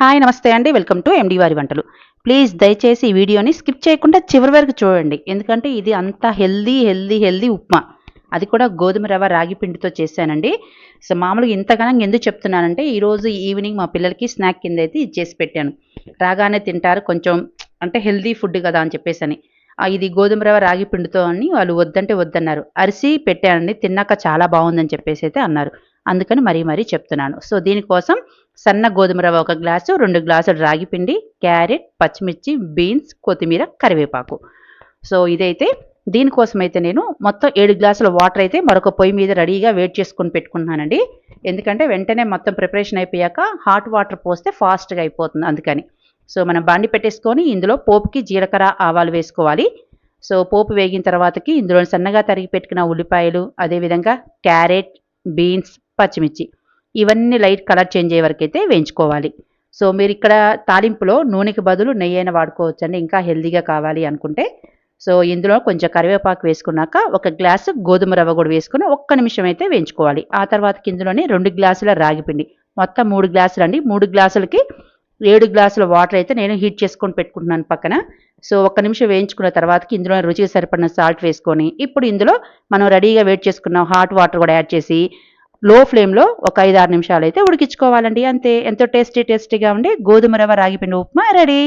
Hi నమస్తే అండి. Welcome to MD వారి వంటలు. ప్లీజ్ దయచేసి ఈ వీడియోని స్కిప్ చేయకుండా చివరి వరకు చూడండి. ఎందుకంటే ఇది అంత హెల్దీ హెల్దీ హెల్దీ ఉప్మా. అది కూడా గోధుమ రవ్వ రాగి పిండితో చేశానండి. సో మామూలుగా ఇంతగానం ఎందుకు చెప్తున్నానంటే ఈరోజు ఈవినింగ్ మా పిల్లలకి స్నాక్ కింద అయితే ఇది చేసి పెట్టాను. రాగానే తింటారు. కొంచెం అంటే హెల్దీ ఫుడ్ కదా అని చెప్పేసి అని ఇది గోధుమ రవ్వ రాగి పిండితో అని వాళ్ళు వద్దంటే వద్దన్నారు. అరిసి పెట్టానండి. తిన్నాక చాలా బాగుందని చెప్పేసి అయితే అన్నారు. అందుకని మరీ మరీ చెప్తున్నాను. సో దీనికోసం సన్న గోధుమ రవ్వ ఒక గ్లాసు రెండు గ్లాసులు రాగి పిండి క్యారెట్ పచ్చిమిర్చి బీన్స్ కొత్తిమీర కరివేపాకు. సో ఇదైతే దీనికోసం అయితే నేను మొత్తం ఏడు గ్లాసుల వాటర్ అయితే మరొక పొయ్యి మీద రెడీగా వెయిట్ చేసుకొని పెట్టుకుంటున్నానండి. ఎందుకంటే వెంటనే మొత్తం ప్రిపరేషన్ అయిపోయాక హాట్ వాటర్ పోస్తే ఫాస్ట్గా అయిపోతుంది అందుకని. సో మనం బాండి పెట్టేసుకొని ఇందులో పోపుకి జీలకర్ర ఆవాలు వేసుకోవాలి. సో పోపు వేగిన తర్వాతకి ఇందులో సన్నగా తరిగి పెట్టుకున్న ఉల్లిపాయలు అదేవిధంగా క్యారెట్ బీన్స్ పచ్చిమిర్చి. ఇవన్నీ లైట్ కలర్ చేంజ్ అయ్యే వరకు అయితే వేయించుకోవాలి. సో మీరు ఇక్కడ తాలింపులో నూనెకి బదులు నెయ్యి అయినా వాడుకోవచ్చండి. ఇంకా హెల్దీగా కావాలి అనుకుంటే. సో ఇందులో కొంచెం కరివేపాకు వేసుకున్నాక ఒక గ్లాసు గోధుమ రవ్వ కూడా వేసుకుని ఒక్క నిమిషం అయితే వేయించుకోవాలి. ఆ తర్వాత ఇందులోనే రెండు గ్లాసుల రాగిపిండి మొత్తం మూడు గ్లాసులు అండి. మూడు గ్లాసులకి ఏడు గ్లాసుల వాటర్ అయితే నేను హీట్ చేసుకొని పెట్టుకుంటున్నాను పక్కన. సో ఒక్క నిమిషం వేయించుకున్న తర్వాతకి ఇందులో రుచికి సరిపడిన సాల్ట్ వేసుకొని ఇప్పుడు ఇందులో మనం రెడీగా వెయిట్ చేసుకున్న హాట్ వాటర్ కూడా యాడ్ చేసి లో ఫ్లేమ్లో ఒక ఐదు ఆరు నిమిషాలు అయితే ఉడికించుకోవాలండి. అంతే. ఎంతో టేస్టీ టేస్టీగా ఉండి గోధుమ రవ్వ రాగిపిండి ఉప్మా రెడీ.